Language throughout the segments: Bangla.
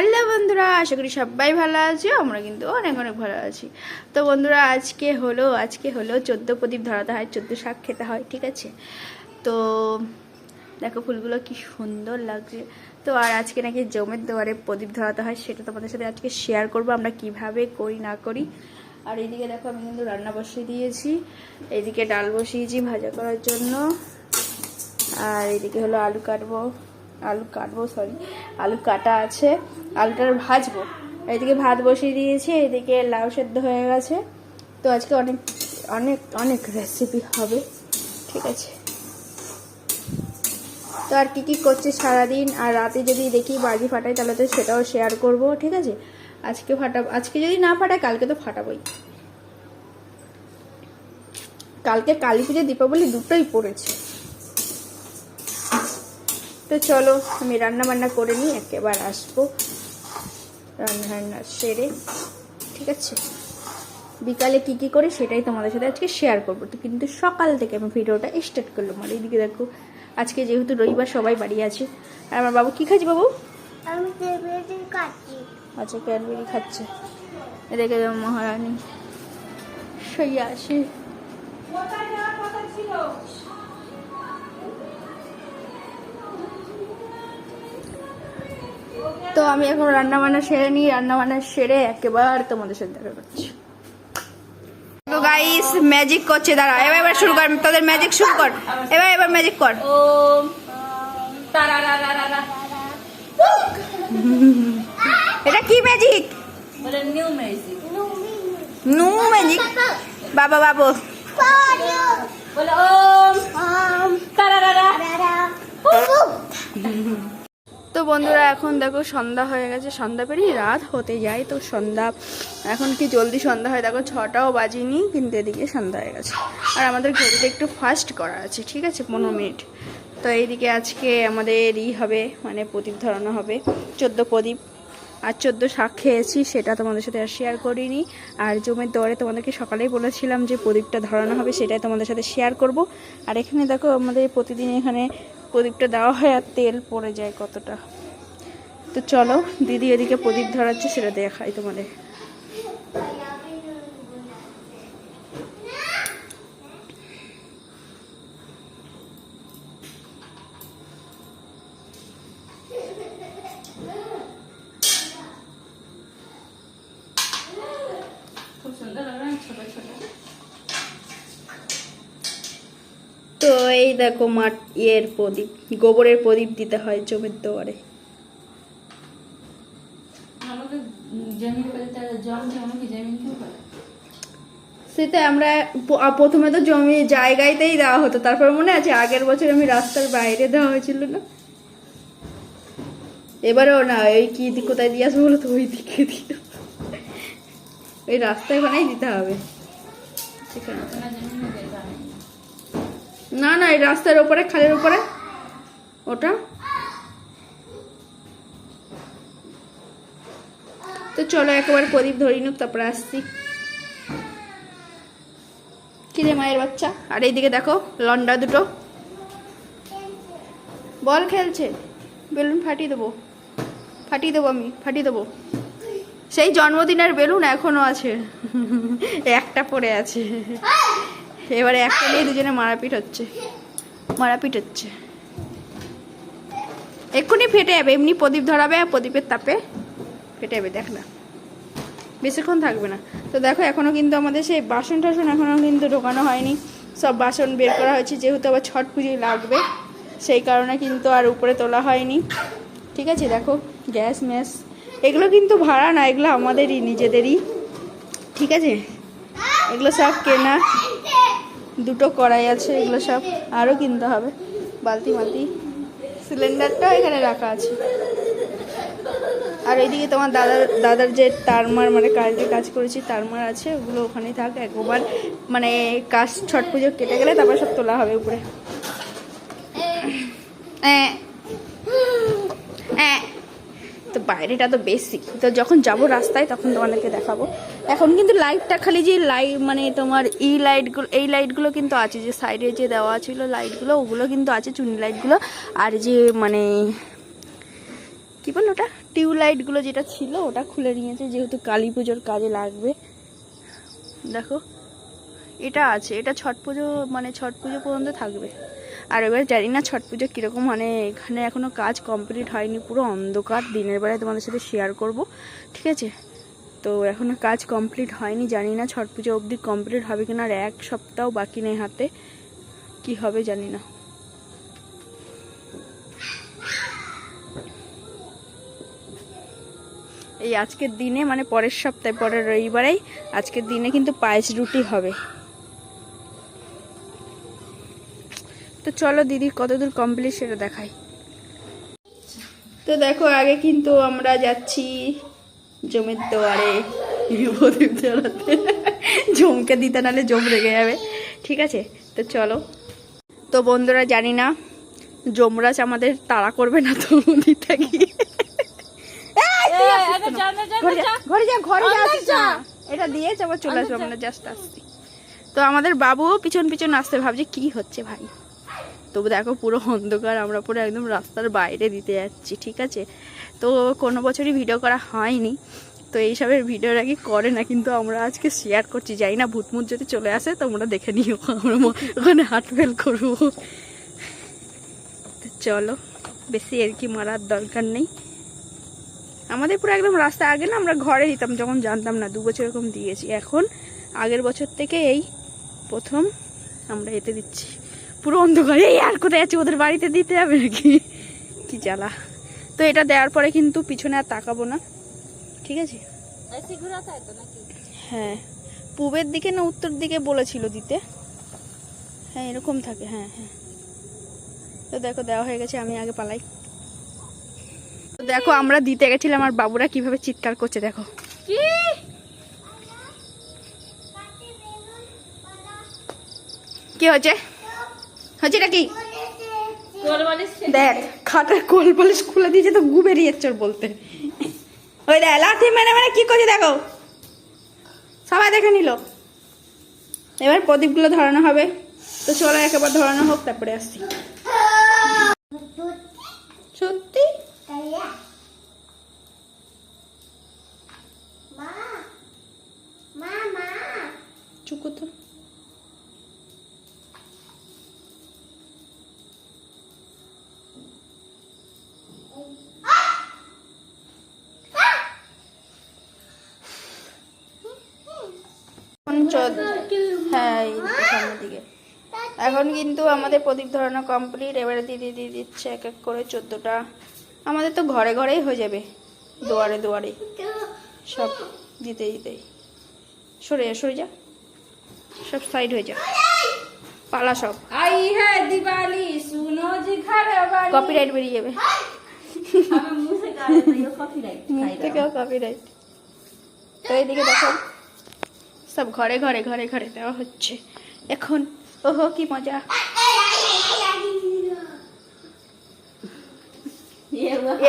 হ্যালো বন্ধুরা, আশা করি সবাই ভালো আছে, আমরা কিন্তু অনেক অনেক ভালো আছি। তো বন্ধুরা, আজকে হলো আজকে হলো চোদ্দ প্রদীপ ধরাতে হয়, চোদ্দ শাক খেতে হয়, ঠিক আছে? তো দেখো ফুলগুলো কি সুন্দর লাগছে। তো আর আজকে নাকি জমের দুয়ারে প্রদীপ ধরাতে হয়, সেটা তোমাদের সাথে আজকে শেয়ার করব, আমরা কীভাবে করি, না করি। আর এইদিকে দেখো আমি কিন্তু রান্না বসিয়ে দিয়েছি এইদিকে ডাল বসিয়েছি ভাজা করার জন্য। আর এদিকে হলো আলু কাটবো আলু কাটবো সরি আলু কাটা আছে। আলুটা ভাজবো। এদিকে ভাত বসিয়ে দিয়েছি, এদিকে লাউ সেদ্ধ হয়ে গেছে। তো আজকে অনেক অনেক অনেক রেসিপি হবে, ঠিক আছে। তো আর কী কী করছে সারাদিন, আর রাতে যদি দেখি বাজি ফাটাই, তাহলে তো সেটাও শেয়ার করব, ঠিক আছে? আজকে ফাটা, আজকে যদি না ফাটাই, কালকে তো ফাটাবোই। কালকে কালী পুজো দীপাবলি দুটোই পড়েছে। তো চলো, আমি রান্না বান্না করে নিই, একেবারে আসব। রান্না রান্না সেরে ঠিক আছে? বিকালে কি কি করি সেটাই তোমাদের সাথে আজকে শেয়ার করব। তো কিন্তু সকাল থেকে আমি ভিডিওটা স্টার্ট করলাম। আর এইদিকে দেখো আজকে যেহেতু রবিবার সবাই বাড়ি আছে। আর আমার বাবু কি খাচ্ছি বাবু? আচ্ছা ক্যাডবেরি খাচ্ছে। এদিকে মহারানী। শুয়ে আসে তো আমি এখন রান্না বান্না সেরে নিই রান্না বান্না সেরে একেবারে তোমাদের সাথে দেখা করছি। তো গাইস ম্যাজিক করছে দাঁড়া এবার এবার শুরু কর তোদের ম্যাজিক শুরু কর। এবার এবার ম্যাজিক কর। ওম এটা কি ম্যাজিক নিউ ম্যাজিক নু ম্যাজিক বাবা বাবু। বলে ওম দাদা তো বন্ধুরা, এখন দেখো সন্ধ্যা হয়ে গেছে। সন্ধ্যা পেরিয়ে রাত হতে যায়। তো সন্ধ্যা, এখন কি জলদি সন্ধ্যা হয়? দেখো ছটাও বাজিনি, কিন্তু এদিকে সন্ধ্যা হয়ে গেছে। আর আমাদের ঘড়িতে একটু ফাস্ট করা আছে, ঠিক আছে? পনেরো মিনিট। তো এইদিকে আজকে আমাদের ই হবে মানে প্রদীপ ধরানো হবে। চোদ্দ প্রদীপ আর চোদ্দ শাক খেয়েছি, সেটা তোমাদের সাথে আর শেয়ার করিনি। আর জমের দরে তোমাদেরকে সকালেই বলেছিলাম যে প্রদীপটা ধরানো হবে, সেটাই তোমাদের সাথে শেয়ার করব। আর এখানে দেখো আমাদের প্রতিদিন এখানে প্রদীপটা দেওয়া হয় আর তেল পড়ে যায় কতটা। তো চলো, দিদি এদিকে প্রদীপ ধরাচ্ছে, সেটা দেখাই তোমাদের খুব সুন্দর লাগবে না ছোট ছোট তো এই দেখো মাঠ ইয়ের প্রদীপ গোবরের প্রদীপ দিতে হয় জমির দোয়ারে। সেটা আমরা প্রথমে তো জমি জায়গাতেই দেওয়া হতো তারপর মনে আছে আগের বছর আমি রাস্তার বাইরে দেওয়া হয়েছিল না? এবারেও না এই কি দিক কোথায় দিয়ে আসব বলো তো ওই দিকে দিয়ে ওই রাস্তা ওখানেই দিতে হবে। সেখানে ওনার জমিন করে জানে না না, এই রাস্তার ওপরে, খালের ওপরে। ওটা। তো চলো, একেবারে প্রদীপ ধরি নুক, তারপরে আসছি। কিরে মায়ের বাচ্চা? আর এইদিকে দেখো, লন্ডা দুটো। বল খেলছে। বেলুন ফাটিয়ে দেবো। ফাটিয়ে দেবো আমি, ফাটিয়ে দেবো। সেই জন্মদিনের বেলুন এখনও আছে। একটা পড়ে আছে। এবারে একটা নিয়ে দুজনে মারাপিট হচ্ছে। মারাপিট হচ্ছে। এক্ষুনি ফেটে যাবে, এমনি প্রদীপ ধরাবে প্রদীপের তাপে ফেটে যাবে, দেখ না। বেশিক্ষণ থাকবে না। তো দেখো, এখনও কিন্তু আমাদের সেই বাসন টাসন এখনও কিন্তু ঢোকানো হয়নি। সব বাসন বের করা হয়েছে, যেহেতু আবার ছট পুজোয় লাগবে, সেই কারণে কিন্তু আর উপরে তোলা হয়নি। ঠিক আছে, দেখো, গ্যাস, ম্যাস, এগুলো কিন্তু ভাড়া না, এগুলো আমাদেরই, নিজেদেরই। ঠিক আছে? এগুলো সব কেনা। দুটো কড়াই আছে, এগুলো সব আরও কিনতে হবে বালতি মালতি সিলিন্ডারটাও এখানে রাখা আছে আর এইদিকে তোমার দাদার দাদার যে তারমার মানে কারেন্টে কাজ করেছি, তারমার আছে, ওগুলো ওখানেই থাক একবার মানে কাজ ছট পুজো কেটে গেলে তারপর সব তোলা হবে উপরে অ্যাঁ। অ্যাঁ। তো বাইরেটা তো বেশি তো যখন যাব রাস্তায়, তখন তোমাদেরকে দেখাবো। এখন কিন্তু লাইটটা খালি যে লাইট মানে তোমার এই লাইটগুলো এই লাইটগুলো কিন্তু আছে, যে সাইডে যে দেওয়া ছিল লাইটগুলো ওগুলো কিন্তু আছে চুনি লাইটগুলো আর যে মানে কি বল ওটা? টিউবলাইটগুলো যেটা ছিল, ওটা খুলে নিয়েছে, যেহেতু কালী পুজোর কাজে লাগবে। দেখো। এটা আছে, এটা ছট পুজো মানে ছট পুজো পর্যন্ত থাকবে। আর এবার জানি না ছট পুজো কীরকম মানে এখানে এখনও কাজ কমপ্লিট হয়নি, পুরো অন্ধকার, দিনের বেলায় তোমাদের সাথে শেয়ার করব, ঠিক আছে? তো এখনও কাজ কমপ্লিট হয়নি, জানি না ছট পুজো অবধি কমপ্লিট হবে কিনা, আর এক সপ্তাহ বাকি নেই হাতে, কি হবে জানি না। এই আজকের দিনে মানে পরের সপ্তাহে, পরের রবিবারেই, আজকের দিনে কিন্তু পায়েস রুটি হবে। তো চলো দিদি কতদূর কমপ্লিট সেটা দেখাই। তো দেখো আগে কিন্তু আমরা যাচ্ছি জমির দোয়ারে প্রদীপ জ্বালাতে জমকে দিতে নাহলে জম রেগে যাবে ঠিক আছে? তো চলো। তো বন্ধুরা জানি না যমরাজ আমাদের তাড়া করবে না তো দিতে গিয়ে কেন? ঘরে যা ঘরে যা ঘরে যা এটা দিয়েছে আবার চলে আসবে আমরা জাস্ট আসছি। তো আমাদের বাবু পিছন পিছন আসতে ভাবছে কি হচ্ছে ভাই? তবু দেখো পুরো অন্ধকার, আমরা পুরো একদম রাস্তার বাইরে দিতে যাচ্ছি, ঠিক আছে? তো কোনো বছরই ভিডিও করা হয়নি। তো এইসবের ভিডিও নাকি করে না? কিন্তু আমরা আজকে শেয়ার করছি যাই না ভূতমুত যদি চলে আসে, তোমরা দেখে নিও, আমরা ওখানে হাট ফেল করব। চলো, বেশি আর কি মারার দরকার নেই। আমাদের পুরো একদম রাস্তা আগে না আমরা ঘরে দিতাম, যখন জানতাম না, দু বছর এরকম দিয়েছি। এখন আগের বছর থেকে এই প্রথম আমরা এতে দিচ্ছি। পুরো অন্ধকার। এই আর কোথায় আছে ওদের বাড়িতে দিতে হবে নাকি? কি জ্বালা। তো এটা দেওয়ার পরে কিন্তু পিছনে আর তাকাবো না। ঠিক আছে? হ্যাঁ। পূবের দিকে না উত্তর দিকে বলেছিল দিতে? হ্যাঁ এরকম থাকে। হ্যাঁ হ্যাঁ। তো দেখো দেওয়া হয়ে গেছে আমি আগে পালাই। তো দেখো আমরা দিতে গেছিলাম আর বাবুরা কীভাবে চিৎকার করছে দেখো। কি? হচ্ছে হচ্ছে এটা কি? দেখ খাটার কোল পলিশ খুলে দিয়েছে তো গু বেরিয়েছে ওর বলতে। ওই দেখ লাথি মেরে মেরে কি করছে দেখো। সবাই দেখে নিল। এবার প্রদীপগুলো ধরানো হবে। তো চলো একবার ধরানো হোক তারপরে আসছি। সত্যি? চুকো হ্যাঁ সামনের দিকে। এখন কিন্তু আমাদের প্রদীপ ধরানো কমপ্লিট এবারে দিদি দিয়ে দিচ্ছে এক এক করে চোদ্দটা। আমাদের তো ঘরে ঘরেই হয়ে যাবে দুয়ারে দুয়ারে। সব দিতে দিতেই সরে যা সরে যা। সব সাইড হয়ে যা। পালা সব। হ্যাঁ কপিরাইট বেরিয়ে যাবে। কপিরাইট তো এইদিকে দেখো। সব ঘরে ঘরে ঘরে ঘরে দেওয়া হচ্ছে। এখন ওহো কি মজা।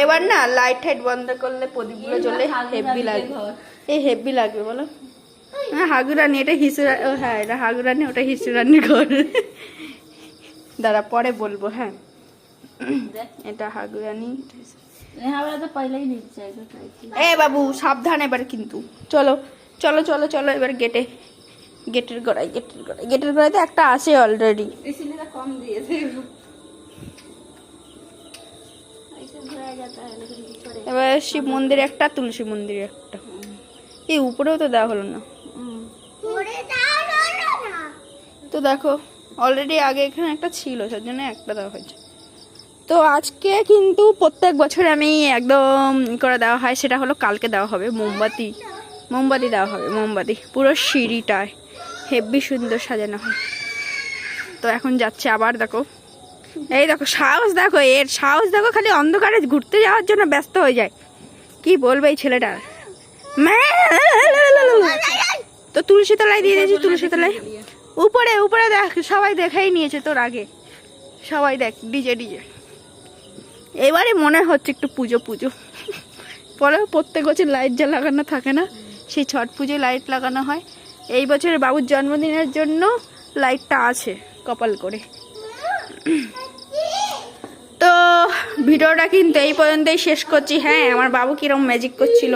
এবার না লাইট টাইট বন্ধ করলে প্রদীপগুলো জ্বলে হেভি লাগবে। এই হেভি লাগবে বলো। হ্যাঁ হাগুরানি এটা হিসুরানি ও হ্যাঁ এটা হাগুরানি ওটা হিসুরানি ঘর। দাঁড়া পরে বলব হ্যাঁ। এটা হাগুরানি। এ বাবু সাবধান এবার কিন্তু। চলো চলো চলো চলো এবার গেটে গেটের গড়ায় গেটের গড়ায়। গেটের গোড়ায় তো একটা আসে অলরেডি কম দিয়েছে। এবার শিব মন্দির একটা তুলসী মন্দির একটা। এই উপরেও তো দেওয়া হলো না। তো দেখো অলরেডি আগে এখানে একটা ছিল সেই জন্য একটা দেওয়া হয়েছে। তো আজকে কিন্তু প্রত্যেক বছর আমি একদম করে দেওয়া হয় সেটা হলো কালকে দেওয়া হবে মোমবাতি। মোমবাতি দেওয়া হবে, মোমবাতি। পুরো সিঁড়িটায়। হেভি সুন্দর সাজানো হয়। তো এখন যাচ্ছে আবার দেখো। এই দেখো, সাহস দেখো, এর সাহস দেখো, খালি অন্ধকারে ঘুরতে যাওয়ার জন্য ব্যস্ত হয়ে যায়। কি বলবে এই ছেলেটার? তো তুলসী তলায় দিয়ে দিয়েছি, তুলসী তলায়। উপরে উপরে দেখ, সবাই দেখাই নিয়েছে তোর আগে। সবাই দেখ, ডিজে ডিজে। এবারে মনে হচ্ছে একটু পুজো পুজো। পরে প্রত্যেক বছর লাইট যা লাগানো থাকে না? সেই ছট পুজোয় লাইট লাগানো হয়। এই বছর বাবুর জন্মদিনের জন্য লাইটটা আছে কপাল করে। তো ভিডিওটা কিন্তু এই পর্যন্তই শেষ করছি। হ্যাঁ আমার বাবু কিরম ম্যাজিক করছিল।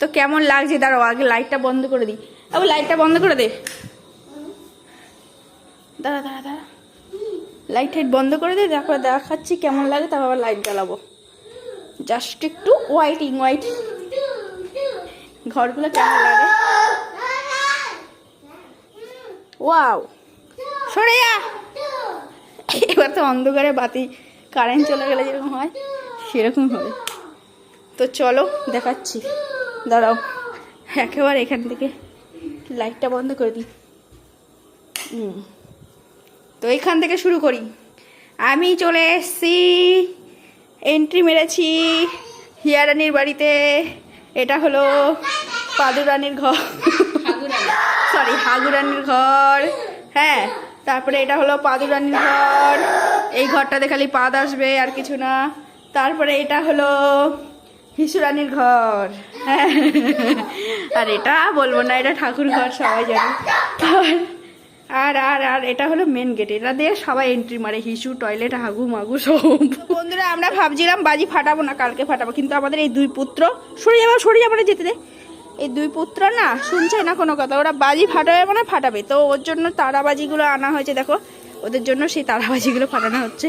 তো কেমন লাগছে? দাঁড়াও, আগে লাইটটা বন্ধ করে দিই। আবার লাইটটা বন্ধ করে দে। দাঁড়া দাঁড়া দাঁড়া। লাইট টাইট বন্ধ করে দে, তারপরে দেখাচ্ছি কেমন লাগে, তারপর লাইট জ্বালাবো। জাস্ট একটু হোয়াইটিং হোয়াইট ঘরগুলো কেমন লাগে? ওয়াও সরে যা এবার তো অন্ধকারে বাতি কারেন্ট চলে গেলে যেরকম হয়, সেরকম হবে। তো চলো, দেখাচ্ছি। দাঁড়াও, একেবারে এখান থেকে লাইটটা বন্ধ করে দিই। তো এখান থেকে শুরু করি। আমি চলে এসেছি এন্ট্রি মেরেছি, হিয়ারানির বাড়িতে। এটা হলো পাদুরানির ঘর। সরি হাগুরানির ঘর। হ্যাঁ তারপরে এটা হলো পাদুরানির ঘর। এই ঘরটাতে খালি পাদ আসবে আর কিছু না। তারপরে এটা হলো হিসুরানির ঘর। হ্যাঁ আর এটা বলব না, এটা ঠাকুর ঘর, সবাই জানে। আর আর আর, এটা হলো মেন গেট এটা দিয়ে সবাই এন্ট্রি মারে, হিসু টয়লেট হাগু, মাগু, সব। বন্ধুরা, আমরা ভাবছিলাম বাজি ফাটাবো না, কালকে ফাটাবো, কিন্তু আমাদের এই দুই পুত্র সরে যাব সরে যাব যেতে দে। এই দুই পুত্র না, শুনছে না কোনো কথা, ওরা বাজি ফাটাবে মানে ফাটাবে। তো ওর জন্য তারাবাজিগুলো আনা হয়েছে, দেখো, ওদের জন্য সেই তারাবাজিগুলো ফাটানো হচ্ছে।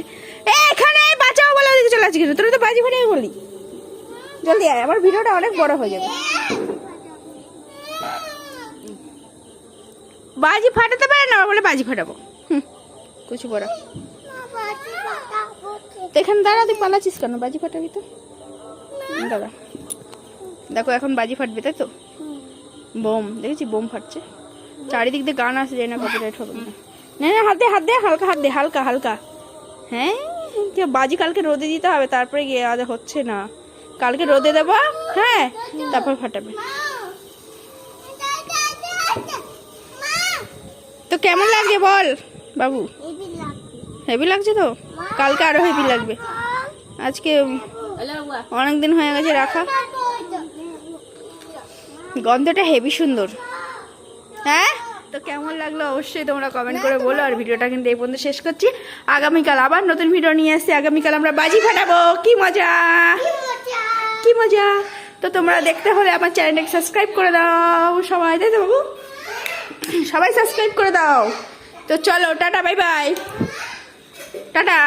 এখানে বাঁচাও বলে চলে আসছি তোরা তো বাজি ফাটিয়ে বলি জলদি আয়, আমার ভিডিওটা অনেক বড় হয়ে যাবে। বাজি ফাটাতে পারে না, বলে বাজি ফাটাবো। হুম কিছু বড়। এখানে দাঁড়া, তুই পালাচ্ছিস কেন? বাজি ফাটাবি তো? দাঁড়া। দেখো, এখন বাজি ফাটবে, তাই তো? বোম, দেখেছি, বোম ফাটছে। চারিদিক দিয়ে গান আসে যায় না কপিরাইট হবে না না, হাত দে হাত দে, হালকা, হাত দে, হালকা হালকা। হ্যাঁ বাজি কালকে রোদে দিতে হবে, তারপরে গিয়ে আজ হচ্ছে না। কালকে রোদে দেবো হ্যাঁ তারপর ফাটাবে। তো কেমন লাগছে বল? বাবু। হেভি লাগছে। তো? কালকে আরও হেভি লাগবে। আজকে অনেক দিন হয়ে গেছে রাখা। গন্ধটা হেভি সুন্দর। হ্যাঁ? তো কেমন লাগল অবশ্যই তোমরা কমেন্ট করে বলো। আর ভিডিওটা কিন্তু এই পর্যন্ত শেষ করছি। আগামীকাল আবার নতুন ভিডিও নিয়ে আসছি। আগামীকাল আমরা বাজি ফাটাবো। কি মজা! কি মজা! তো তোমরা দেখতে হলে আমার চ্যানেলটাকে সাবস্ক্রাইব করে দাও। সবাই তাই তো বাবু? সবাই সাবস্ক্রাইব করে দাও। তো চলো টাটা বাই বাই টাটা।